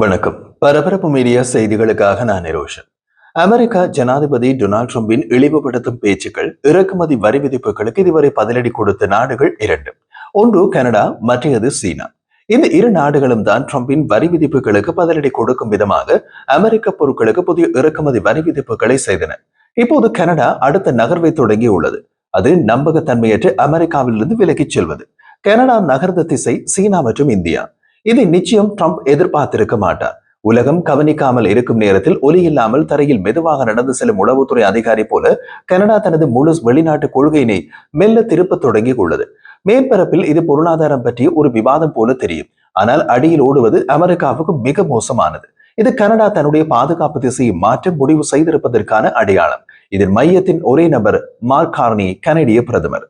வணக்கம். பரபரப்பு மீடியா செய்திகளுக்காக நான் நிரோஷன். அமெரிக்கா ஜனாதிபதி டொனால்ட் ட்ரம்பின் இழிவுபடுத்தும் பேச்சுக்கள் இறக்குமதி வரி விதிப்புகளுக்கு இதுவரை பதிலடி கொடுத்த நாடுகள் இரண்டு. ஒன்று கனடா மற்றையது சீனா. இந்த இரு நாடுகளும் தான் ட்ரம்பின் வரி விதிப்புகளுக்கு பதிலடி கொடுக்கும் விதமாக அமெரிக்க பொருட்களுக்கு புதிய இறக்குமதி வரி விதிப்புகளை செய்தன. இப்போது கனடா அடுத்த நகர்வை தொடங்கி உள்ளது. அது நம்பகத்தன்மையற்று அமெரிக்காவிலிருந்து விலகிச் செல்வது. கனடா நகர்ந்த திசை சீனா மற்றும் இந்தியா. இதை நிச்சயம் ட்ரம்ப் எதிர்பார்த்திருக்க மாட்டார். உலகம் கவனிக்காமல் இருக்கும் நேரத்தில் ஒலி இல்லாமல் தரையில் மெதுவாக நடந்து செல்லும் உளவுத்துறை அதிகாரி போல கனடா தனது முழு வெளிநாட்டு கொள்கையினை மெல்ல திருப்ப தொடங்கி உள்ளது மேற்பரப்பில் இது பொருளாதாரம் பற்றி ஒரு விவாதம் போல தெரியும். ஆனால் அடியில் ஓடுவது அமெரிக்காவுக்கு மிக மோசமானது. இது கனடா தன்னுடைய பாதுகாப்பு திசையை மாற்ற முடிவு செய்திருப்பதற்கான அடையாளம். இதன் மையத்தின் ஒரே நபர் மார்க் கார்னி கனடிய பிரதமர்.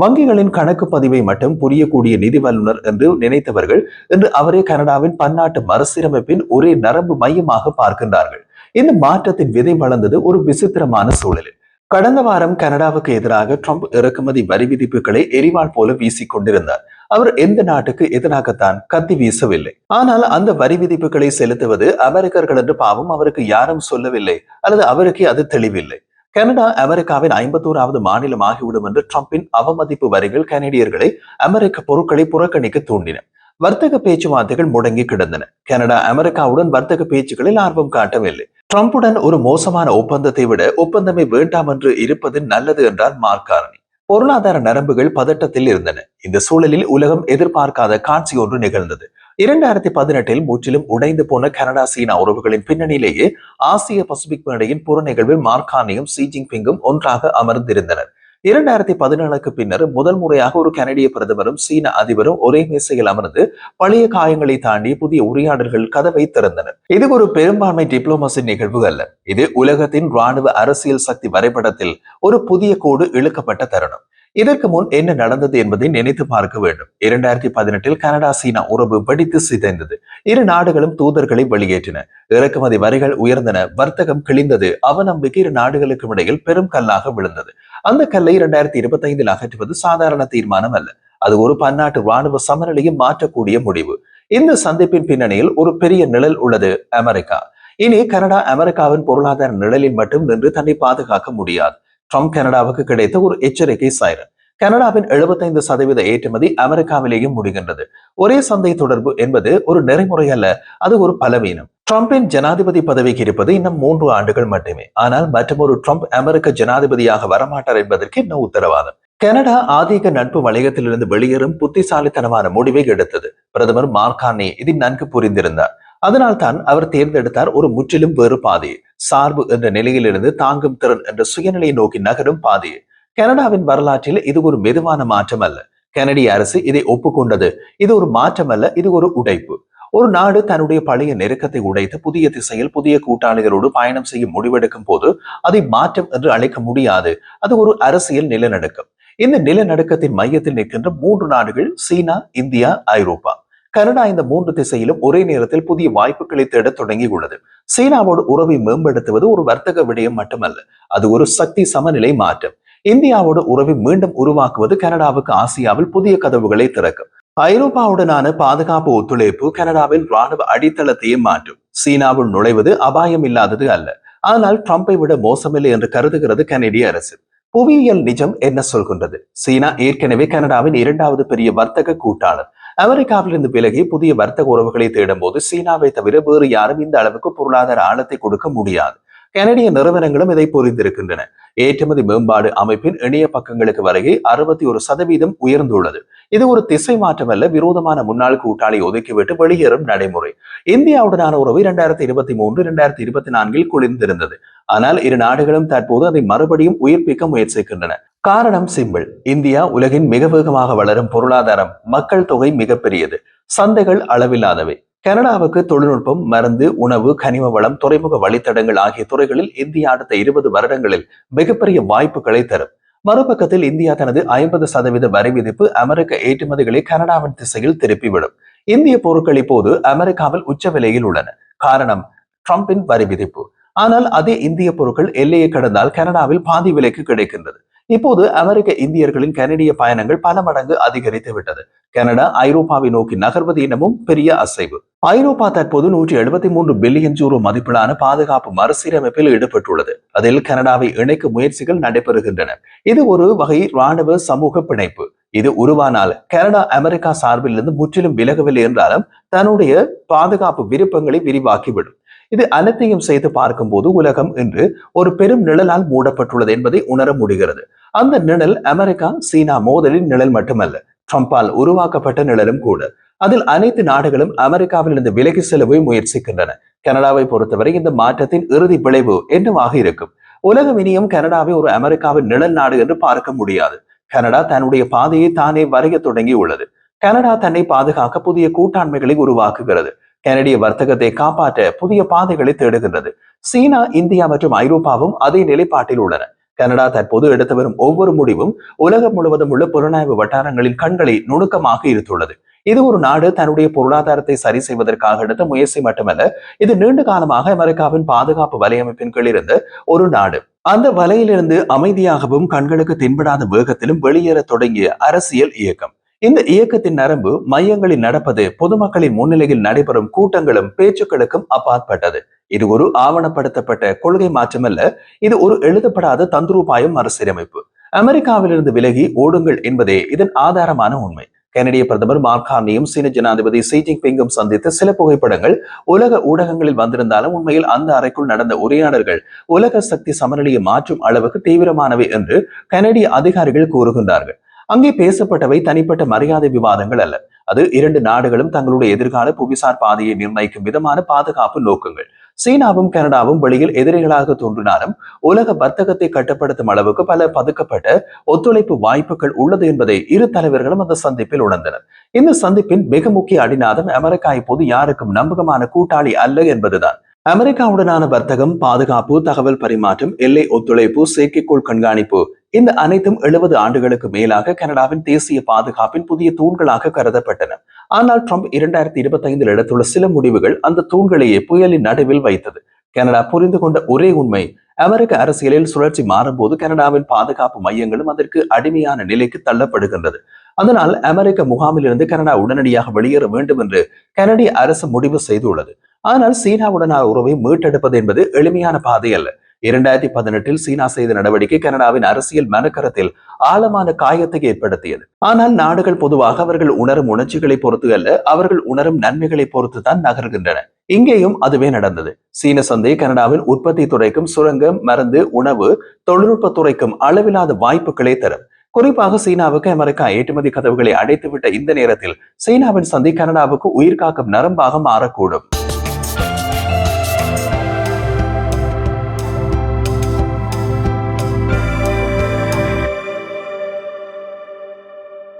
வங்கிகளின் கணக்கு பதிவை மட்டும் புரியக்கூடிய நிதி வல்லுநர் என்று நினைத்தவர்கள் இன்று அவரே கனடாவின் பன்னாட்டு மறுசீரமைப்பின் ஒரே நரம்பு மையமாக பார்க்கின்றார்கள். இந்த மாற்றத்தின் விதை வளர்ந்தது ஒரு விசித்திரமான சூழலில். கடந்த வாரம் கனடாவுக்கு எதிராக ட்ரம்ப் இறக்குமதி வரி விதிப்புகளை எரிவாள் போல வீசிக் கொண்டிருந்தார். அவர் எந்த நாட்டுக்கு எதிராகத்தான் கத்தி வீசவில்லை. ஆனால் அந்த வரி விதிப்புகளை செலுத்துவது அமெரிக்கர்கள் என்று பாவம் அவருக்கு யாரும் சொல்லவில்லை. அல்லது அவருக்கு அது தெளிவில்லை. கனடா அமெரிக்காவின் ஐம்பத்தோராவது மாநிலம் ஆகிவிடும் என்று டிரம்பின் அவமதிப்பு வரிகள் கனடியர்களை அமெரிக்க பொருட்களை புறக்கணிக்க தூண்டின. வர்த்தக பேச்சுவார்த்தைகள் முடங்கி கிடந்தன. கனடா அமெரிக்காவுடன் வர்த்தக பேச்சுகளில் ஆர்வம் காட்டவில்லை. ட்ரம்புடன் ஒரு மோசமான ஒப்பந்தத்தை விட ஒப்பந்தமே வேண்டாம் என்று இருப்பது நல்லது என்றார் மார்க்காரணி. பொருளாதார நரம்புகள் பதட்டத்தில் இருந்தன. இந்த சூழலில் உலகம் எதிர்பார்க்காத காட்சி ஒன்று நிகழ்ந்தது. இரண்டாயிரத்தி பதினெட்டில் முற்றிலும் உடைந்து போன கனடா சீனா உறவுகளின் பின்னணியிலேயே ஆசிய பசிபிக் மேடையின் புற நிகழ்வில் மார்கானியும் சி ஜின்பிங்கும் ஒன்றாக அமர்ந்திருந்தனர். இரண்டாயிரத்தி பதினேழுக்கு பின்னர் முதல் முறையாக ஒரு கனடிய பிரதமரும் சீன அதிபரும் ஒரே மேசையில் அமர்ந்து பழைய காயங்களை தாண்டி புதிய உரையாடல்கள் கதவை திறந்தனர். இது ஒரு பெரும்பான்மை டிப்ளோமசி நிகழ்வு அல்ல. இது உலகத்தின் ராணுவ அரசியல் சக்தி வரைபடத்தில் ஒரு புதிய கோடு இழுக்கப்பட்ட தருணம். இதற்கு முன் என்ன நடந்தது என்பதை நினைத்து பார்க்க வேண்டும். இரண்டாயிரத்தி பதினெட்டில் கனடா சீனா உறவு வெடித்து சிதைந்தது. இரு நாடுகளும் தூதர்களை வெளியேற்றின. இறக்குமதி வரிகள் உயர்ந்தன. வர்த்தகம் கிழிந்தது. அவநம்பிக்கை இரு நாடுகளுக்கும் இடையில் பெரும் கல்லாக விழுந்தது. அந்த கல்லை இரண்டாயிரத்தி இருபத்தி ஐந்தில் அகற்றுவது சாதாரண தீர்மானம் அல்ல. அது ஒரு பன்னாட்டு ராணுவ சமநிலையும் மாற்றக்கூடிய முடிவு. இந்த சந்திப்பின் பின்னணியில் ஒரு பெரிய நிழல் உள்ளது அமெரிக்கா. இனி கனடா அமெரிக்காவின் பொருளாதார நிழலில் மட்டும் நின்று தன்னை பாதுகாக்க முடியாது. ட்ரம்ப் கனடாவுக்கு கிடைத்த ஒரு எச்சரிக்கை சைரன் கனடாவின் எழுபத்தைந்து சதவீத ஏற்றுமதி அமெரிக்காவிலேயும் முடிகின்றது ஒரே சந்தை தொடர்பு என்பது ஒரு நெறிமுறை அல்ல அது ஒரு பலவீனம் ட்ரம்பின் ஜனாதிபதி பதவிக்கு இருப்பது இன்னும் மூன்று ஆண்டுகள் மட்டுமே ஆனால் மற்றொரு ட்ரம்ப் அமெரிக்க ஜனாதிபதியாக வரமாட்டார் என்பதற்கு இன்னும் உத்தரவாதம் கனடா ஆதிக்க நட்பு வளையத்திலிருந்து வெளியேறும் புத்திசாலித்தனமான முடிவை எடுத்தது பிரதமர் மார்கானே இதை நன்கு புரிந்திருந்தார் அதனால் தான் அவர் தேர்ந்தெடுத்தார் ஒரு முற்றிலும் வேறு பாதை. சார்பு என்ற நிலையிலிருந்து தாங்கும் திறன் என்ற சுயநிலையை நோக்கி நகரும் பாதையை கனடாவின் வரலாற்றில் இது ஒரு மெதுவான மாற்றம் அல்ல கனடிய அரசு இதை ஒப்புக்கொண்டது. இது ஒரு மாற்றம் அல்ல இது ஒரு உடைப்பு. ஒரு நாடு தன்னுடைய பழைய நெருக்கத்தை உடைத்து புதிய திசையில் புதிய கூட்டாளிகளோடு பயணம் செய்ய முடிவெடுக்கும் போது அதை மாற்றம் என்று அழைக்க முடியாது. அது ஒரு அரசியல் நிலநடுக்கம். இந்த நிலநடுக்கத்தின் மையத்தில் நிற்கின்ற மூன்று நாடுகள் சீனா இந்தியா ஐரோப்பா. கனடா இந்த மூன்று திசையிலும் ஒரே நேரத்தில் புதிய வாய்ப்புகளை தேட தொடங்கி உள்ளது சீனாவோடு உறவை மேம்படுத்துவது ஒரு வர்த்தக விடயம் மட்டுமல்ல அது ஒரு சக்தி சமநிலை மாற்றம். இந்தியாவோடு உறவை மீண்டும் உருவாக்குவது கனடாவுக்கு ஆசியாவில் புதிய கதவுகளை திறக்கும். ஐரோப்பாவுடனான பாதுகாப்பு ஒத்துழைப்பு கனடாவின் ராணுவ அடித்தளத்தையே மாற்றும். சீனாவுள் நுழைவது அபாயம் இல்லாதது அல்ல ஆனால் ட்ரம்பை விட மோசமில்லை என்று கருதுகிறது கனடிய அரசு. புவியியல் நிஜம் என்ன சொல்கின்றது? சீனா ஏற்கனவே கனடாவின் இரண்டாவது பெரிய வர்த்தக கூட்டாளர். அமெரிக்காவிலிருந்து விலகி புதிய வர்த்தக உறவுகளை தேடும் போது சீனாவை தவிர வேறு யாரும் இந்த அளவுக்கு பொருளாதார ஆழத்தை கொடுக்க முடியாது. கனடிய நிறுவனங்களும் இதை புரிந்திருக்கின்றன. ஏற்றுமதி மேம்பாடு அமைப்பின் இணைய பக்கங்களுக்கு வருகை அறுபத்தி ஒரு சதவீதம் உயர்ந்துள்ளது. இது ஒரு திசை மாற்றமல்ல விரோதமான முன்னாள் கூட்டாளி ஒதுக்கிவிட்டு வெளியேறும் நடைமுறை. இந்தியாவுடனான உறவு இரண்டாயிரத்தி இருபத்தி மூன்று இரண்டாயிரத்தி இருபத்தி நான்கில் குளிர்ந்திருந்தது. ஆனால் இரு நாடுகளும் தற்போது அதை மறுபடியும் உயிர்ப்பிக்க முயற்சிக்கின்றன. காரணம் சிம்பிள். இந்தியா உலகின் மிக வேகமாக வளரும் பொருளாதாரம் மக்கள் தொகை மிகப்பெரியது. சந்தைகள் அளவில்லாதவை. கனடாவுக்கு தொழில்நுட்பம் மருந்து உணவு கனிம வளம் துறைமுக வழித்தடங்கள் ஆகிய துறைகளில் இந்தியா அடுத்த இருபது வருடங்களில் மிகப்பெரிய வாய்ப்புகளை தரும். மறுபக்கத்தில் இந்தியா தனது ஐம்பது சதவீத வரி விதிப்பு அமெரிக்க ஏற்றுமதிகளை கனடாவின் திசையில் திருப்பிவிடும். இந்திய பொருட்கள் இப்போது அமெரிக்காவில் உச்ச விலையில் உள்ளன. காரணம் ட்ரம்பின் வரி விதிப்பு. ஆனால் அதே இந்திய பொருட்கள் எல்லையை கடந்தால் கனடாவில் பாதி விலைக்கு கிடைக்கின்றது. இப்போது அமெரிக்க இந்தியர்களின் கனடிய பயணங்கள் பல மடங்கு அதிகரித்து விட்டது. கனடா ஐரோப்பாவை நோக்கி நகர்வது எனவும் பெரிய அசைவு. ஐரோப்பா தற்போது நூற்றி எழுபத்தி மூன்று பில்லியன் யூரோ மதிப்பிலான பாதுகாப்பு மறுசீரமைப்பில் ஈடுபட்டுள்ளது. அதில் கனடாவை இணைக்கும் முயற்சிகள் நடைபெறுகின்றன. இது ஒரு வகை இராணுவ சமூக பிணைப்பு. இது உருவானால் கனடா அமெரிக்கா சார்பிலிருந்து முற்றிலும் விலகவில்லை என்றாலும் தன்னுடைய பாதுகாப்பு விருப்பங்களை விரிவாக்கிவிடும். இது அனைத்தையும் செய்து பார்க்கும்போது உலகம் இன்று ஒரு பெரும் நிழலால் மூடப்பட்டுள்ளது என்பதை உணர முடிகிறது. அந்த நிழல் அமெரிக்கா சீனா மோதலின் நிழல் மட்டுமல்ல ட்ரம்பால் உருவாக்கப்பட்ட நிழலும் கூட. அதில் அனைத்து நாடுகளும் அமெரிக்காவில் இருந்து விலகி செல்லவே முயற்சிக்கின்றன. கனடாவை பொறுத்தவரை இந்த மாற்றத்தின் இறுதி விளைவு என்னவாக இருக்கும்? உலகம் இனியும் கனடாவை ஒரு அமெரிக்காவின் நிழல் நாடு என்று பார்க்க முடியாது. கனடா தன்னுடைய பாதையை தானே வரைய தொடங்கி உள்ளது கனடா தன்னை பாதுகாக்க புதிய கூட்டாண்மைகளை உருவாக்குகிறது. கனடிய வர்த்தகத்தை காப்பாற்ற புதிய பாதைகளை தேடுகின்றது. சீனா இந்தியா மற்றும் ஐரோப்பாவும் அதே நிலைப்பாட்டில் உள்ளன. கனடா தற்போது எடுத்து வரும் ஒவ்வொரு முடிவும் உலகம் முழுவதும் உள்ள புலனாய்வு வட்டாரங்களின் கண்களை நுணுக்கமாக இருத்துள்ளது. இது ஒரு நாடு தன்னுடைய பொருளாதாரத்தை சரி செய்வதற்காக எடுத்த முயற்சி மட்டுமல்ல இது நீண்ட காலமாக அமெரிக்காவின் பாதுகாப்பு வலையமைப்பின் கீழ் இருந்த ஒரு நாடு. அந்த வலையிலிருந்து அமைதியாகவும் கண்களுக்கு தென்படாத வேகத்திலும் வெளியேற தொடங்கிய அரசியல் இயக்கம். இந்த இயக்கத்தின் நரம்பு மையங்களில் நடப்பது பொதுமக்களின் முன்னிலையில் நடைபெறும் கூட்டங்களும் பேச்சுக்களுக்கும் அப்பாற்பட்டது. இது ஒரு ஆவணப்படுத்தப்பட்ட கொள்கை மாற்றமல்ல இது ஒரு எழுதப்படாத தந்திரூபாயம் மறுசீரமைப்பு. அமெரிக்காவிலிருந்து விலகி ஓடுங்கள் என்பதே இதன் ஆதாரமான உண்மை. கனடிய பிரதமர் மார்கானியும் சீன ஜனாதிபதி ஷி ஜின்பிங்கும் சந்தித்த சில புகைப்படங்கள் உலக ஊடகங்களில் வந்திருந்தாலும் உண்மையில் அந்த அறைக்குள் நடந்த உரையாடல்கள் உலக சக்தி சமநிலையை மாற்றும் அளவுக்கு தீவிரமானவை என்று கனடிய அதிகாரிகள் கூறுகின்றார்கள். அங்கே பேசப்பட்டவை தனிப்பட்ட மரியாதை விவாதங்கள் அல்ல. அது இரண்டு நாடுகளும் தங்களுடைய எதிர்கால புவிசார் பாதையை நிர்ணயிக்கும் விதமான பாதுகாப்பு நோக்கங்கள். சீனாவும் கனடாவும் வெளியில் எதிரிகளாக தோன்றினாலும் உலக வர்த்தகத்தை கட்டுப்படுத்தும் அளவுக்கு பல பதுக்கப்பட்ட ஒத்துழைப்பு வாய்ப்புகள் உள்ளது என்பதை இரு தலைவர்களும் அந்த சந்திப்பில் உணர்ந்தனர். இந்த சந்திப்பின் மிக முக்கிய அடிநாதம் அமெரிக்கா இப்போது யாருக்கும் நம்பகமான கூட்டாளி அல்ல என்பதுதான். அமெரிக்காவுடனான வர்த்தகம் பாதுகாப்பு தகவல் பரிமாற்றம் எல்லை ஒத்துழைப்பு செயற்கைக்கோள் கண்காணிப்பு இந்த அனைத்தும் எழுபது ஆண்டுகளுக்கு மேலாக கனடாவின் தேசிய பாதுகாப்பின் புதிய தூண்களாக கருதப்பட்டன. ஆனால் ட்ரம்ப் இரண்டாயிரத்தி இருபத்தி ஐந்தில் எடுத்துள்ள சில முடிவுகள் அந்த தூண்களையே புயலின் நடுவில் வைத்தது. கனடா புரிந்து கொண்ட ஒரே உண்மை அமெரிக்க அரசியலில் சுழற்சி மாறும்போது கனடாவின் பாதுகாப்பு மையங்களும் அதற்கு அடிமையான நிலைக்கு தள்ளப்படுகின்றது. அதனால் அமெரிக்க முகாமிலிருந்து கனடா உடனடியாக வெளியேற வேண்டும் என்று கனடிய அரசு முடிவு செய்துள்ளது. ஆனால் சீனாவுடனான உறவை மீட்டெடுப்பது என்பது எளிமையான பாதை அல்ல. இரண்டாயிரத்தி பதினெட்டில் சீனா செய்த நடவடிக்கை கனடாவின் அரசியல் மனக்கரத்தில் ஆழமான காயத்தை ஏற்படுத்தியது. ஆனால் நாடுகள் பொதுவாக அவர்கள் உணரும் உணர்ச்சிகளை பொறுத்து அல்ல அவர்கள் உணரும் நன்மைகளை பொறுத்து தான் நகர்கின்றன. இங்கேயும் அதுவே நடந்தது. சீன சந்தை கனடாவின் உற்பத்தி துறைக்கும் சுரங்கம் மருந்து உணவு தொழில்நுட்ப துறைக்கும் அளவில்லாத வாய்ப்புகளை தரும். குறிப்பாக சீனாவுக்கு அமெரிக்கா ஏற்றுமதி கதவுகளை அடைத்துவிட்ட இந்த நேரத்தில் சீனாவின் சந்தை கனடாவுக்கு உயிர்காக்கும் நரம்பாக மாறக்கூடும்.